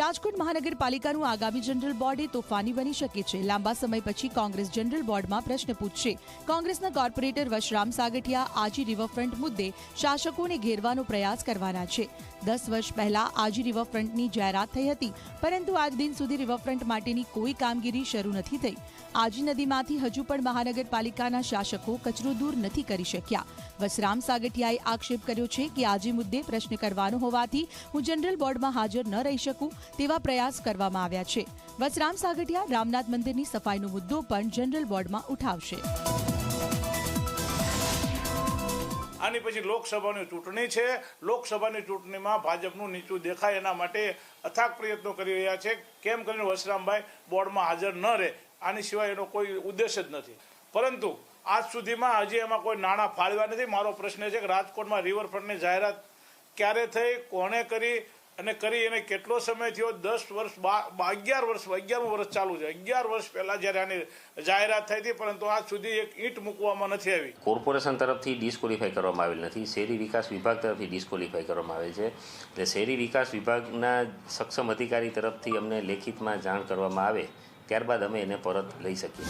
રાજકોટ મહાનગરપાલિકાનું આગામી general board એ તોફાની બની શકે છે. લાંબા સમય પછી કોંગ્રેસ જનરલ બોર્ડમાં પ્રશ્ન પૂછશે. કોંગ્રેસના કોર્પોરેટર વશરામ સાગઠિયા આજી રિવરફ્રન્ટ મુદ્દે શાસકોને ઘેરવાનો પ્રયાસ કરવાના છે. દસ વર્ષ પહેલા આજી રિવરફ્રન્ટની જાહેરાત થઈ હતી, પરંતુ આજ દિન સુધી રિવરફ્રન્ટ માટેની કોઈ કામગીરી શરૂ નથી થઈ. આજી નદીમાંથી હજુ પણ મહાનગરપાલિકાના શાસકો કચરો દૂર નથી કરી શક્યા. વસરામ સાગઠિયાએ આક્ષેપ કર્યો છે કે આજી મુદ્દે પ્રશ્ન કરવાનો હોવાથી હું જનરલ બોર્ડમાં હાજર ન રહી શકું તેવા પ્રયાસ કરવામાં આવ્યા છે. વસરામ સાગઠિયા રામનાથ મંદિરની સફાઈનો મુદ્દો પણ જનરલ બોર્ડમાં ઉઠાવશે. આની પછી લોકસભાની ચૂંટણી છે. લોકસભાની ચૂંટણીમાં ભાજપનું નીચું દેખાય એના માટે અથાગ પ્રયત્નો કરી રહ્યા છે. કેમ કરીને વસરામભાઈ બોર્ડમાં હાજર ન રહે? આની સિવાય એનો કોઈ ઉદ્દેશ જ નથી. પરંતુ આજ સુધીમાં હજી એમાં કોઈ નાણાં ફાળવ્યા નથી. મારો પ્રશ્ન છે કે રાજકોટમાં રિવરફ્રન્ટની જાહેરાત ક્યારે થઈ? કોણે કરી? અને કરી એને કેટલો સમય થયો? દસ વર્ષ અગિયાર વર્ષ, અગિયારમું વર્ષ ચાલુ છે. અગિયાર વર્ષ પહેલા જ્યારે આની જાહેરાત થઈ હતી, પરંતુ આજ સુધી એક ઈંટ મૂકવામાં નથી આવી. કોર્પોરેશન તરફથી ડિસ્કોલિફાઈ કરવામાં આવેલ નથી. શહેરી વિકાસ વિભાગ તરફથી ડિસ્કોલિફાઈ કરવામાં આવે છે. એટલે શહેરી વિકાસ વિભાગના સક્ષમ અધિકારી તરફથી અમને લેખિતમાં જાણ કરવામાં આવે. ત્યારબાદ અમે એને પરત લઈ શકીએ.